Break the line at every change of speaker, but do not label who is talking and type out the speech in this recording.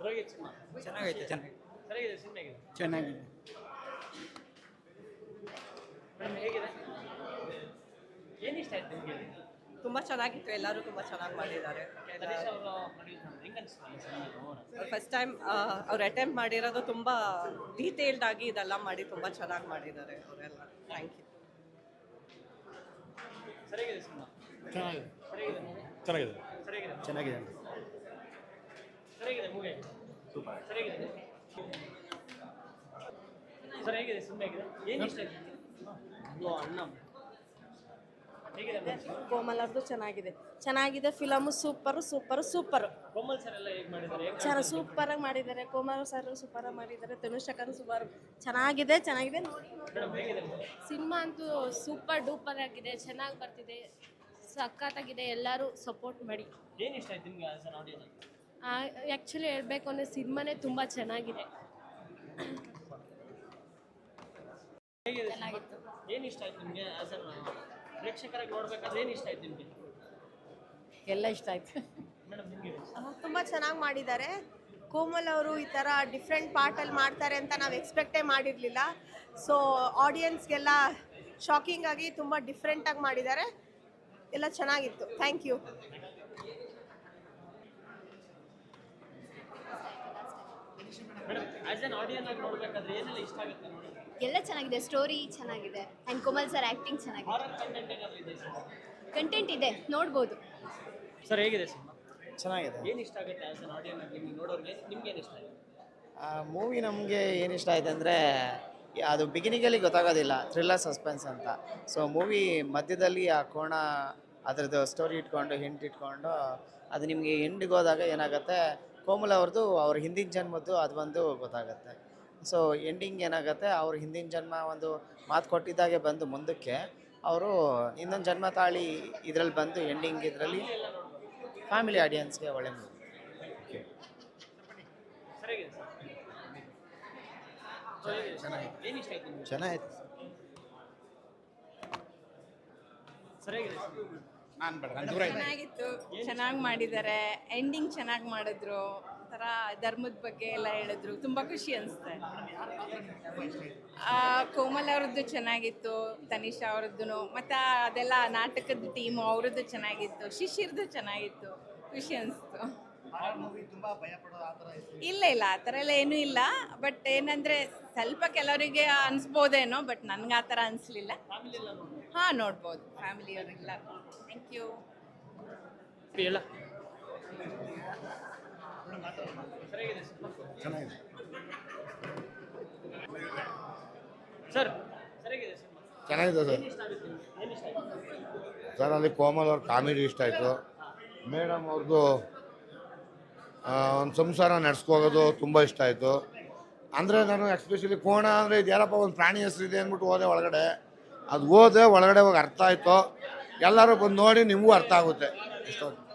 ಪರವಾಗಿತ್ತು cinema?
ಚೆನ್ನಾಗೈತೆ. ಚೆನ್ನಾಗಿ
ಸರಿಯಾಗಿದೆ ಸಿನಿಮಾ ಹೇಗಿದೆ
ಚೆನ್ನಾಗಿದೆ.
ಮೇಡಮ್ ಹೇಗಿದೆ? ಏನು ಇಷ್ಟ ಆಯ್ತು ನಿಮಗೆ?
ತುಂಬ ಚೆನ್ನಾಗಿತ್ತು. ಎಲ್ಲರೂ ತುಂಬ ಚೆನ್ನಾಗಿ ಮಾಡಿದ್ದಾರೆ.
ತನಿಷ್ ಅವರು ಹೆಂಗೆ ಅನಿಸ್ತು ಈ
ಫಸ್ಟ್ ಟೈಮ್ ಅವ್ರು ಅಟೆಂಪ್ಟ್ ಮಾಡಿರೋದು ತುಂಬ ಡೀಟೇಲ್ಡ್ ಆಗಿ ಇದೆಲ್ಲ ಮಾಡಿ ತುಂಬ ಚೆನ್ನಾಗಿ ಮಾಡಿದ್ದಾರೆ ಅವರೆಲ್ಲ. ಥ್ಯಾಂಕ್ ಯು
ಸರಿಯಾಗಿದೆ ಸಿನಿಮಾ?
ಚೆನ್ನಾಗಿದೆ. ಚೆನ್ನಾಗಿದೆ.
ಚೆನ್ನಾಗಿದೆ
ಮೂವಿ ಸರಿಯಾಗಿದೆ ಸರ್ ಹೇಗಿದೆ? ಸಿನಿಮಾ ಹೇಗಿದೆ? ಏನು ಇಷ್ಟ ಆಯ್ತು ಅಯ್ಯೋ ಅಣ್ಣ ಹೇಗಿದೆ movie?
ಕೋಮಲ್ ಅವ್ರದ್ದು ಚೆನ್ನಾಗಿದೆ. ಚೆನ್ನಾಗಿದೆ film super super super
Komal sir ಎಲ್ಲ ಹೇಗೆ ಮಾಡಿದ್ದಾರೆ? ಹೇಗೆ
ಚೆನ್ನಾಗಿ ಸೂಪರಾಗಿ ಮಾಡಿದ್ದಾರೆ. ಕೋಮಲ್ ಸರ್ ಸೂಪರಾಗಿ ಮಾಡಿದ್ದಾರೆ. ತನುಷಕನ್ ಸೂಪರ್ ಚೆನ್ನಾಗಿದೆ ಚೆನ್ನಾಗಿದೆ. ನೋಡಿ
ಮೇಡಮ್ ಹೇಗಿದೆ?
ಸಿನಿಮಾ ಅಂತೂ ಸೂಪರ್ ಡೂಪರ್ ಆಗಿದೆ. ಚೆನ್ನಾಗಿ ಬರ್ತಿದೆ. ಸಖತ್ತಾಗಿದೆ. ಎಲ್ಲರೂ ಸಪೋರ್ಟ್ ಮಾಡಿ.
ಏನು ಇಷ್ಟ ಆಯ್ತು ನಿಮ್ಗೆ ಆಸ್ ಆಡಿಯನ್ಸ್
ಆ್ಯಕ್ಚುಲಿ ಹೇಳಬೇಕು ಅಂದರೆ ಸಿನಿಮಾನೇ ತುಂಬ ಚೆನ್ನಾಗಿದೆ.
ಚೆನ್ನಾಗಿತ್ತು. ಏನು ಇಷ್ಟ ಆಯ್ತು ನಿಮಗೆ ಆಸ್ ಅನ್ ಪ್ರೇಕ್ಷಕರಾಗಿ ನೋಡ್ಬೇಕಾದ್ರೆ ಏನು ಇಷ್ಟ ಆಯ್ತು ನಿಮಗೆ?
ಎಲ್ಲ ಇಷ್ಟ ಆಯ್ತು.
ಮೇಡಮ್ ನಿಮಗೆ?
ತುಂಬ ಚೆನ್ನಾಗಿ ಮಾಡಿದ್ದಾರೆ. ಕೋಮಲ್ ಅವರು ಈ ಥರ ಡಿಫ್ರೆಂಟ್ ಪಾರ್ಟಲ್ಲಿ ಮಾಡ್ತಾರೆ ಅಂತ ನಾವು ಎಕ್ಸ್ಪೆಕ್ಟೇ ಮಾಡಿರಲಿಲ್ಲ. ಸೊ ಆಡಿಯನ್ಸ್ಗೆಲ್ಲ ಶಾಕಿಂಗ್ ಆಗಿ ತುಂಬ ಡಿಫ್ರೆಂಟಾಗಿ ಮಾಡಿದ್ದಾರೆ. ಎಲ್ಲ ಚೆನ್ನಾಗಿತ್ತು. Thank you
madam as an audience ಆಗಿ ನೋಡ್ಬೇಕಾದ್ರೆ ಏನೆಲ್ಲ ಇಷ್ಟ ಆಗುತ್ತೆ ನೋಡಿ
ಎಲ್ಲ ಚೆನ್ನಾಗಿದೆ ಸ್ಟೋರಿ ಚೆನ್ನಾಗಿದೆ ಆ್ಯಂಡ್ ಕೋಮಲ್ ಸರ್ ಆ್ಯಕ್ಟಿಂಗ್ ಚೆನ್ನಾಗಿದೆ.
ಹಾರರ್ ಕಂಟೆಂಟ್ ಇದೆ
ಕಂಟೆಂಟ್ ಇದೆ ನೋಡ್ಬೋದು.
ಸರ್ ಹೇಗಿದೆ ಸಿನಿಮಾ?
ಚೆನ್ನಾಗಿದೆ.
ಏನು ಇಷ್ಟ ಆಗುತ್ತೆ ಆಸ್ ಅನ್ ಆಡಿಯನ್ ನಿಮ್ಗೆ ನೋಡೋರಿಗೆ? ನಿಮ್ಗೆ ಏನು ಇಷ್ಟ ಆಗುತ್ತೆ
ಆ ಮೂವಿ ನಮಗೆ ಏನು ಇಷ್ಟ ಆಯ್ತು ಅಂದರೆ ಅದು ಬಿಗಿನಿಗಲ್ಲಿ ಗೊತ್ತಾಗೋದಿಲ್ಲ ಥ್ರಿಲ್ಲರ್ ಸಸ್ಪೆನ್ಸ್ ಅಂತ. ಸೊ ಮೂವಿ ಮಧ್ಯದಲ್ಲಿ ಆ ಕೋಣ ಅದರದ್ದು ಸ್ಟೋರಿ ಇಟ್ಕೊಂಡು ಹಿಂಟ್ ಇಟ್ಕೊಂಡು ಅದು ನಿಮಗೆ ಎಂಡಿಗೆ ಹೋದಾಗ ಏನಾಗುತ್ತೆ ಕೋಮಲ್ ಅವ್ರದ್ದು ಅವ್ರ ಹಿಂದಿನ ಜನ್ಮದ್ದು ಅದು ಒಂದು ಗೊತ್ತಾಗುತ್ತೆ. ಸೊ ಎಂಡಿಂಗ್ ಏನಾಗುತ್ತೆ ಅವ್ರ ಹಿಂದಿನ ಜನ್ಮ ಒಂದು ಮಾತು ಕೊಟ್ಟಿದ್ದಾಗೆ ಬಂದು ಮುಂದಕ್ಕೆ ಅವರು ಇನ್ನೊಂದು ಜನ್ಮ ತಾಳಿ ಇದರಲ್ಲಿ ಬಂದು ಎಂಡಿಂಗ್ ಇದರಲ್ಲಿ ಫ್ಯಾಮಿಲಿ ಆಡಿಯನ್ಸ್ಗೆ ಒಳ್ಳೆ ಮೂವಿ
ಸರ್. ಹೇಗಿದೆ ಸರ್ ಬೇಡ
ಚೆನ್ನಾಗಿತ್ತು.
ಚೆನ್ನಾಗಿ ಮಾಡಿದ್ದಾರೆ. ಎಂಡಿಂಗ್ ಚೆನ್ನಾಗಿ ಮಾಡಿದ್ರು. ಒಂಥರ ಧರ್ಮದ ಬಗ್ಗೆ ಎಲ್ಲ ಹೇಳಿದ್ರು. ತುಂಬ ಖುಷಿ ಅನಿಸ್ತೆ ಕೋಮಲ್ ಅವ್ರದ್ದು ಚೆನ್ನಾಗಿತ್ತು ತನಿಷಾ ಅವ್ರದ್ದು ಮತ್ತು ಅದೆಲ್ಲ ನಾಟಕದ ಟೀಮು ಅವ್ರದ್ದು ಚೆನ್ನಾಗಿತ್ತು. ಶಿಶಿರ್ದು ಚೆನ್ನಾಗಿತ್ತು. ಖುಷಿ ಅನಿಸ್ತು. ಇಲ್ಲ ಇಲ್ಲ ಆ ಥರ ಎಲ್ಲ ಏನೂ ಇಲ್ಲ. ಬಟ್ ಏನಂದ್ರೆ ಸ್ವಲ್ಪ ಕೆಲವರಿಗೆ ಅನಿಸ್ಬೋದೇನೋ ಬಟ್ ನನಗೆ ಆ ಥರ ಅನಿಸ್ಲಿಲ್ಲ. ಹಾಂ ನೋಡ್ಬೋದು. ಫ್ಯಾಮಿಲಿಯವರೆಲ್ಲ ಥ್ಯಾಂಕ್ ಯು
ಎಲ್ಲ ಸರ್
ಚೆನ್ನಾಗಿದೆ ಸರ್. ಸರ್ ಅಲ್ಲಿ ಕೋಮಲ್ ಅವ್ರ ಕಾಮಿಡಿ ಇಷ್ಟ ಆಯಿತು. ಮೇಡಮ್ ಅವ್ರದ್ದು ಒಂದು ಸಂಸಾರ ನಡೆಸ್ಕೋಗೋದು ತುಂಬ ಇಷ್ಟ ಆಯಿತು. ಅಂದರೆ ನಾನು ಎಕ್ಸ್ಪೆಷಲಿ ಕೋಣ ಅಂದರೆ ಇದು ಯಾರಪ್ಪ ಒಂದು ಪ್ರಾಣಿ ಹೆಸರಿದೆ ಅಂದ್ಬಿಟ್ಟು ಹೋದೆ ಒಳಗಡೆ. ಅದು ಹೋದೆ ಒಳಗಡೆ ಹೋಗಿ ಅರ್ಥ ಆಯಿತು. ಎಲ್ಲರೂ ಬಂದು ನೋಡಿ ನಿಮಗೂ ಅರ್ಥ ಆಗುತ್ತೆ. ಇಷ್ಟೊಂದು